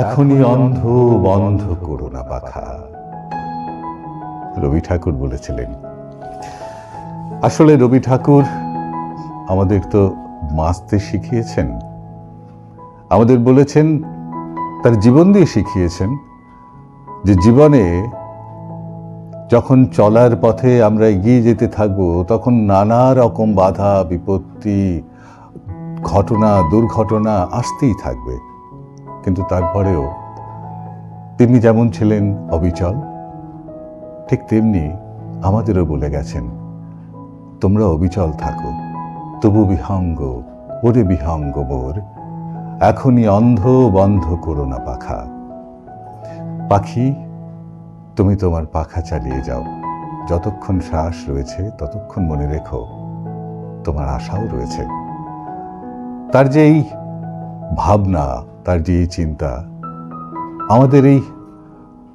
এখনই অন্ধ, বন্ধ করো না পাখা রবি ঠাকুর বলেছিলেন, আসলে রবি ঠাকুর আমাদের তো মাসতে শিখিয়েছেন। আমাদের বলেছেন, তার জীবন দিয়ে শিখিয়েছেন যে জীবনে যখন চলার পথে আমরা এগিয়ে যেতে থাকব, তখন নানা রকম বাধা, বিপত্তি, ঘটনা, দুর্ঘটনা আসতেই থাকবে। কিন্তু তারপরেও তিনি যেমন ছিলেন অবিচল, ঠিক তেমনি আমাদেরও বলে গেছেন, তোমরা অবিচল থাকো, তবু বিহঙ্গ, ওরে বিহঙ্গ বোর, এখনই অন্ধ বন্ধ করো না পাখা। পাখি, তুমি তোমার পাখা চালিয়ে যাও, যতক্ষণ শ্বাস রয়েছে ততক্ষণ মনে রেখো, তোমার আশাও রয়েছে। তার যে এই ভাবনা তার যে এই চিন্তা। আমাদের এই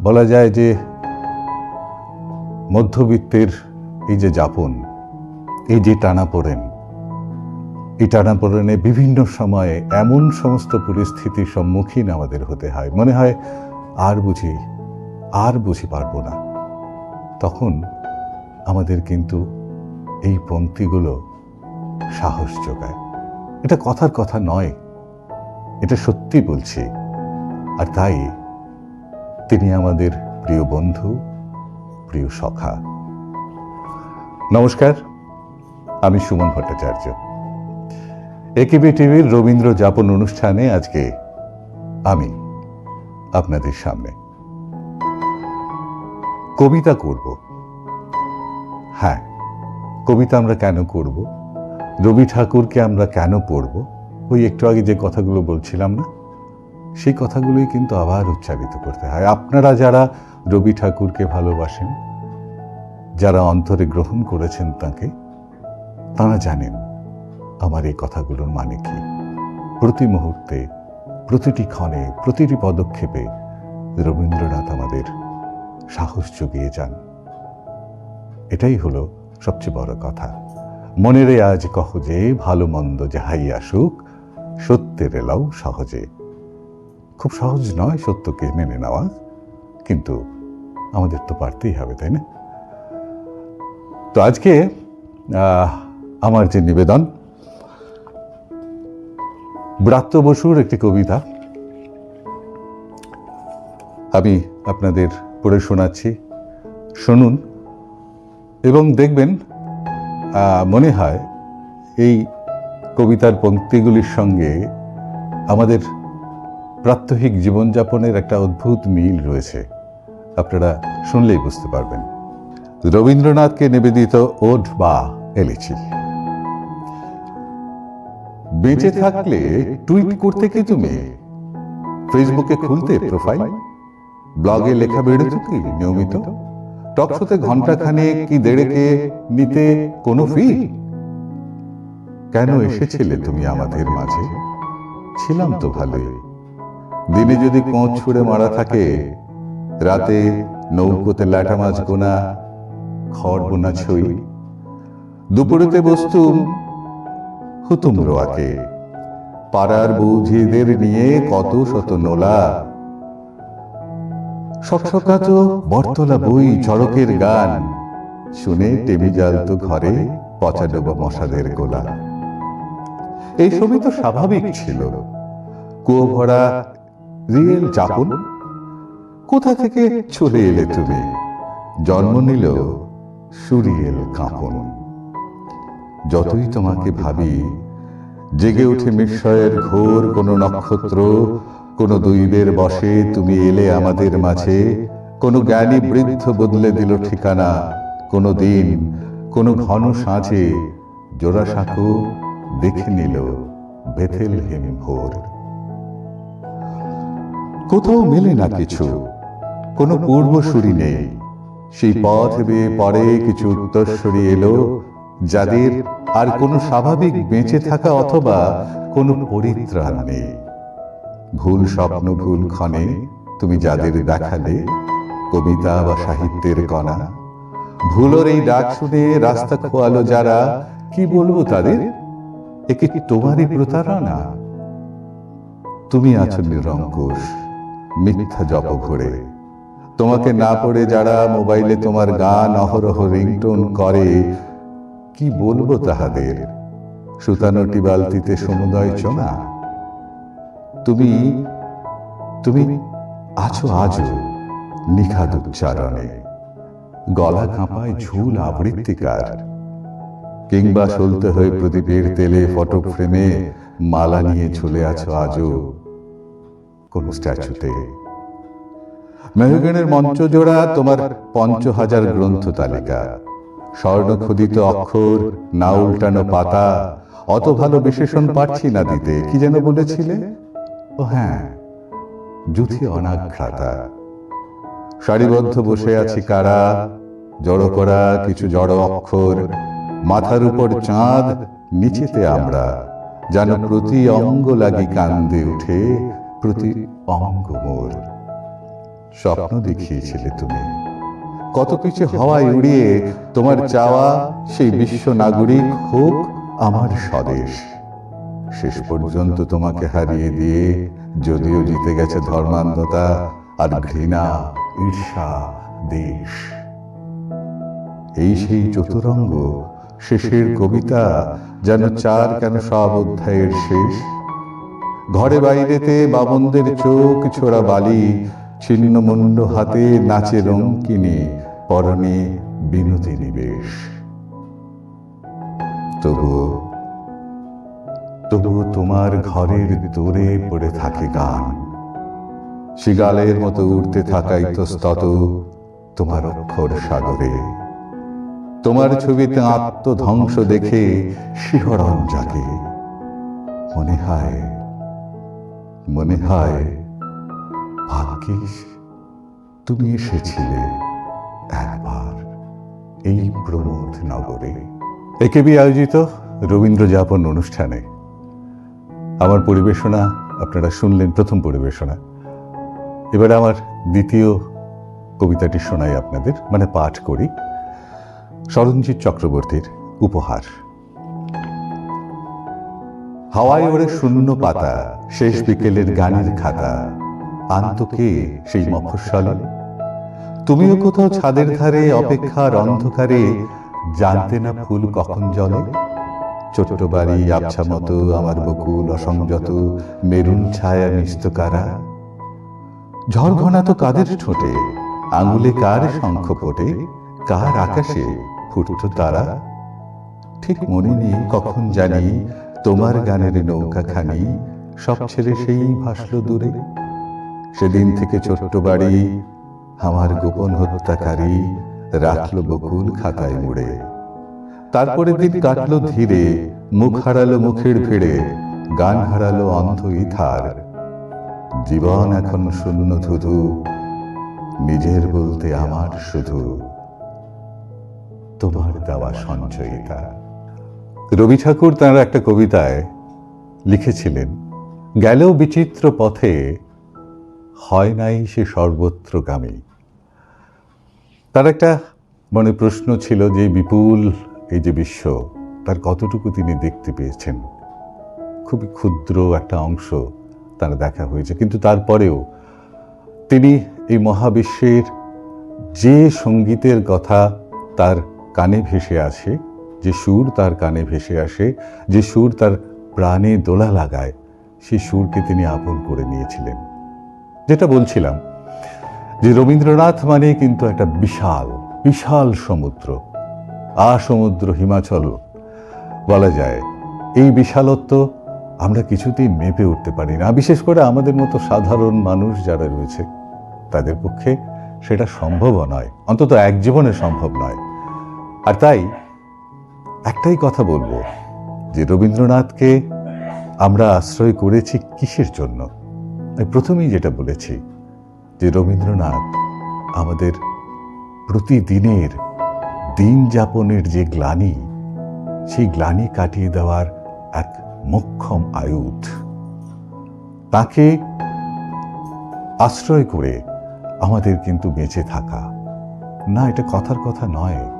বলা যায় যে মধ্যবিত্তের এই যে যাপন, এই যে টানাপোড়েন, এই টানাপোড়েনে বিভিন্ন সময়ে এমন সমস্ত পরিস্থিতির সম্মুখীন আমাদের হতে হয়। মনে হয় আর বুঝি আর বুঝি পারব না। তখন আমাদের কিন্তু এই পঙ্ক্তিগুলো সাহস যোগায়। এটা কথার কথা নয়। এটা সত্যি বলছি। আর তাই তিনি আমাদের প্রিয় বন্ধু, প্রিয় সখা। নমস্কার, আমি সুমন ভট্টাচার্য। একেবি টিভির রবীন্দ্র যাপন অনুষ্ঠানে আজকে আমি আপনাদের সামনে। কবিতা করব। হ্যাঁ কবিতা আমরা কেন করব? রবি ঠাকুরকে আমরা কেন পড়ব? ওই একটু আগে যে কথাগুলো বলছিলাম না, সেই কথাগুলোই কিন্তু আবার উচ্চারিত করতে হয়। আপনারা যারা রবি ঠাকুরকে ভালোবাসেন, যারা অন্তরে গ্রহণ করেছেন তাকে, তারা জানেন আমার এই কথাগুলোর মানে কি। প্রতি মুহূর্তে, প্রতিটি ক্ষণে, প্রতিটি পদক্ষেপে রবীন্দ্রনাথ আমাদের সাহস জুগিয়ে যান। এটাই হলো সবচেয়ে বড় কথা। মনেরে আজ কহ যে ভালো মন্দ যাহাই আসুক সত্যের এলাও সহজে। খুব সহজ নয় সত্যকে মেনে নেওয়া, কিন্তু আমাদের তো পারতেই হবে, তাই না? তো আজকে আমার যে নিবেদন, ব্রাত্য বসুর একটি কবিতা। আমি আপনাদের পড়ে শোনাচ্ছি, শুনুন এবং দেখবেন মনে হয় এই কবিতার পঙ্ক্তিগুলির সঙ্গে আমাদের প্রাত্যহিক জীবনযাপনের একটা অদ্ভুত মিল রয়েছে। আপনারা শুনলেই বুঝতে পারবেন। রবীন্দ্রনাথকে নিবেদিত ওড বা এলেছি বেঁচে থাকলে টুইট করতে কি তুমি? ফেসবুকে খুলতে প্রোফাইল? ব্লগে লেখা বেড়েছ কি নিয়মিত? টকশোতে ঘণ্টা খানে কি দেড়েকে নিতে কোনো ফি কেন এসেছিলে তুমি আমাদের মাঝে? ছিলাম তো ভালোই। দিনে যদি কোঁচ ছুঁড়ে মারা থাকে রাতে নৌকোতে লাটা মাছ গোনা খড় বোনা ছই। দুপুরেতে বসতুম হুতুম রোয়াকে পাড়ার বৌঝিদের নিয়ে কত শত নোলা। সকসকাত বটতলা বই চড়কের গান। শুনে টেবি জ্বালতো ঘরে পচা ডোবা মশাদের গোলা। এই সবই তো স্বাভাবিক ছিল। কুয়ো ভরা রিয়েল যাপন। কোথা থেকে চলে এলে তুমি? জন্ম নিল সুরিয়েল কাঁপন। যতই তোমাকে ভাবি, জেগে উঠে বিস্ময়ের ঘোর কোনো নক্ষত্র, কোনো দৈবের বসে তুমি এলে আমাদের মাঝে, কোনো জ্ঞানী বৃদ্ধ বদলে দিল ঠিকানা, কোনো দিন, কোনো ঘন সাঁঝে, জোড়াসাঁকো দেখে নিল বেথেল হেম ভোর। কোথাও মেলে না কিছু, কোনো পূর্বসূরি নেই। সেই পথ বেয়ে পরে কিছু উত্তরসূরি এলো, যাদের আর কোনো স্বাভাবিক বেঁচে থাকা অথবা কোনো পরিত্রাণ নেই। ভুল স্বপ্ন, ভুল ক্ষণে তুমি যাদের দেখালে কবিতা বা সাহিত্যের কণা। ভুলোর এই ডাক শুনে রাস্তা খোয়ালো যারা, কি বলব তাদের? একে কি তোমারই প্রতারণা? তুমি আছো নিরঙ্কুশ, মিথ্যা জপ ভরে তোমাকে না পড়ে যারা মোবাইলে তোমার গান অহরহ রিংটোন করে, কি বলব তাহাদের? সুতানোটি বালতিতে সমুদয় চোনা তুমি তুমি আছো আজও নিখাদ উচ্চারণে। গলা কাঁপায় ঝুল আবৃত্তিকার। কিংবা সলতে হয়ে প্রদীপের তেলে ফটো ফ্রেমে, মালা নিয়ে ঝুলে আছো আজও কোন স্ট্যাচুতে। মেহগানের মঞ্চ জোড়া তোমার পঞ্চ হাজার গ্রন্থ তালিকা। স্বর্ণ খোদিত অক্ষর, না উল্টানো পাতা, অত ভালো বিশেষণ পারছি না দিতে, কি যেন বলেছিলে? ও হ্যাঁ যুথি অনাঘ্রাতা। সারিবদ্ধ বসে আছি কারা? জড়ো করা কিছু জড় অক্ষর মাথার উপর চাঁদ, নিচেতে আমরা, যেন প্রতি অঙ্গ লাগি কান্দে উঠে প্রতি অঙ্গ মোর। স্বপ্ন দেখিয়েছিলে তুমি। কত কিছু হওয়ায় উড়িয়ে তোমার চাওয়া সেই বিশ্ব নাগরিক হোক আমার স্বদেশ। শেষ পর্যন্ত তোমাকে হারিয়ে দিয়ে যদিও জিতে গেছে ধর্মান্ধতা আর ঘৃণা ঈর্ষা দেশ। এই সেই চতুরঙ্গ শেষের কবিতা যেন চার কেন সব অধ্যায়ের শেষ? ঘরে বাইরেতে বামনদের চোখ ছোড়া বালি, ছিন্ন মুন্ড হাতে নাচে রঙ্কিনী, পরনে বিনতি নিবেশ। তবুও তবুও তোমার ঘরের দূরে পড়ে থাকে গান। শিগালের মতো উঠতে থাকাই তো স্তত তোমার অক্ষর সাগরে। তোমার ছবিতে আত্মধ্বংস দেখে শিহরণ জাগে। মনে হয় মনে হয় ভাগ্যিস তুমি এসেছিলে একবার এই প্রমোদ নগরে। একেবি আয়োজিত রবীন্দ্র যাপন অনুষ্ঠানে। আমার পরিবেশনা আপনারা শুনলেন প্রথম পরিবেশনা। এবারে আমার দ্বিতীয় কবিতাটি শোনাই আপনাদের মানে পাঠ করি। সরঞ্জিৎ চক্রবর্তীর উপহার। হাওয়ায় ওরে শূন্য পাতা, শেষ বিকেলের গানের খাতা। আন্তকে সেই মফস্বলে। তুমিও কোথাও ছাদের ধারে অপেক্ষার অন্ধকারে জানতে না ফুল কখন জলে ছোট্ট বাড়ি আবছা মতো, আমার বকুল অসংযত, মেরুন ছায়া নিস্তকারা ঝড় ঘনা তো কাদের ঠোঁটে? আঙুলে কার শঙ্খ ফোটে? কার আকাশে? ফুটত তারা। ঠিক মনে নেই কখন জানি তোমার গানের নৌকাখানি সব ছেড়ে সেই ভাসল দূরে। সেদিন থেকে ছোট্ট বাড়ি, আমার গোপন হত্যাকারী রাখল বকুল খাতায় মুড়ে। তারপরে দিন কাটলো ধীরে, মুখ হারালো মুখের ভিড়ে, গান হারালো অন্ধ ইথার। জীবন এখন শূন্য ধুধু, নিজের বলতে আমার শুধু তোমার দেওয়া সঞ্চয়িতা। রবি ঠাকুর তাঁর একটা কবিতায় লিখেছিলেন, গেলেও বিচিত্র পথে হয় নাই সে সর্বত্রগামী তার একটা মনে প্রশ্ন ছিল যে, বিপুল এই যে বিশ্ব, তার কতটুকু তিনি দেখতে পেয়েছেন? খুবই ক্ষুদ্র একটা অংশ তার দেখা হয়েছে, কিন্তু তারপরেও তিনি এই মহাবিশ্বের যে সঙ্গীতের কথা তার কানে ভেসে আসে, যে সুর তার কানে ভেসে আসে, যে সুর তার প্রাণে দোলা লাগায় সেই সুরকে তিনি আপন করে নিয়েছিলেন। যেটা বলছিলাম যে রবীন্দ্রনাথ মানে কিন্তু একটা বিশাল বিশাল সমুদ্র আ সমুদ্র হিমাচল। বলা যায়, এই বিশালত্ব আমরা কিছুতেই মেপে উঠতে পারি না, বিশেষ করে আমাদের মতো সাধারণ মানুষ যারা রয়েছে, তাদের পক্ষে সেটা সম্ভবও নয়, অন্তত এক জীবনে সম্ভব নয়। আর তাই একটাই কথা বলব যে রবীন্দ্রনাথকে আমরা আশ্রয় করেছি কিসের জন্য? প্রথমেই যেটা বলেছি যে রবীন্দ্রনাথ আমাদের প্রতিদিনের দিন যাপনের যে গ্লানি, সেই গ্লানি কাটিয়ে দেওয়ার এক মোক্ষম আয়ুধ। তাকে আশ্রয় করে আমাদের কিন্তু বেঁচে থাকা। না, এটা কথার কথা নয়।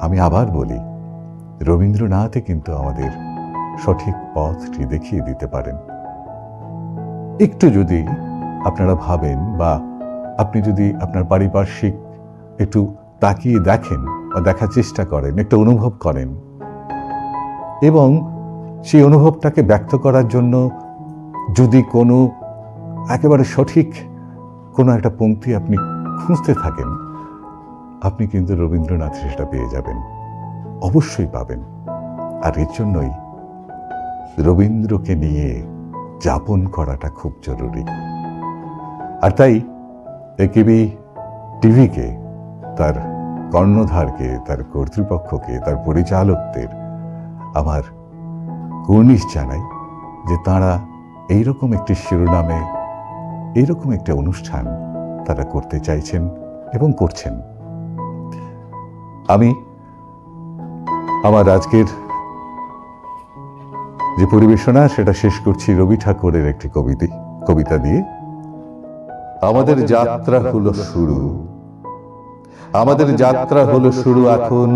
আমি আবার বলি, রবীন্দ্রনাথই কিন্তু আমাদের সঠিক পথটি দেখিয়ে দিতে পারেন। একটু যদি আপনারা ভাবেন বা আপনি যদি আপনার পারিপার্শ্বিক একটু তাকিয়ে দেখেন বা দেখার চেষ্টা করেন, একটু অনুভব করেন এবং সেই অনুভবটাকে ব্যক্ত করার জন্য যদি কোনো একেবারে সঠিক কোনো একটা পংক্তি আপনি খুঁজতে থাকেন আপনি কিন্তু রবীন্দ্রনাথ সেটা পেয়ে যাবেন। অবশ্যই পাবেন। আর এর জন্যই রবীন্দ্রকে নিয়ে যাপন করাটা খুব জরুরি। আর তাই একেবি টিভিকে, তার কর্ণধারকে, তার কর্তৃপক্ষকে, তার পরিচালকদের আমার কুর্নিশ জানাই যে তারা এইরকম একটি শিরোনামে, এইরকম একটা অনুষ্ঠান তারা করতে চাইছেন এবং করছেন। আমি আমার আজকের যে পরিবেশনা সেটা শেষ করছি রবি ঠাকুরের একটি কবিতা কবিতা দিয়ে। আমাদের যাত্রা হলো শুরু। আমাদের যাত্রা হলো শুরু এখন।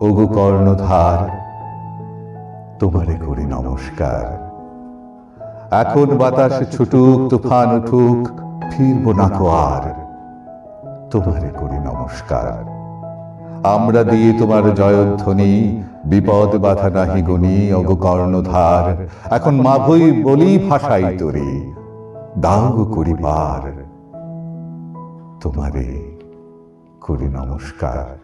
ওগো কর্ণধার তোমারে করি নমস্কার। এখন বাতাস ছুটুক তুফান উঠুক ফিরব না কো আর। তোমারে করি নমস্কার। আমরা দিয়ে তোমার জয়ধ্বনি, বিপদ বাধা নাহি গুণি অগ কর্ণধার। এখন মাভই বলি ভাষাই তরি করিবার করি পার তোমারে করি নমস্কার।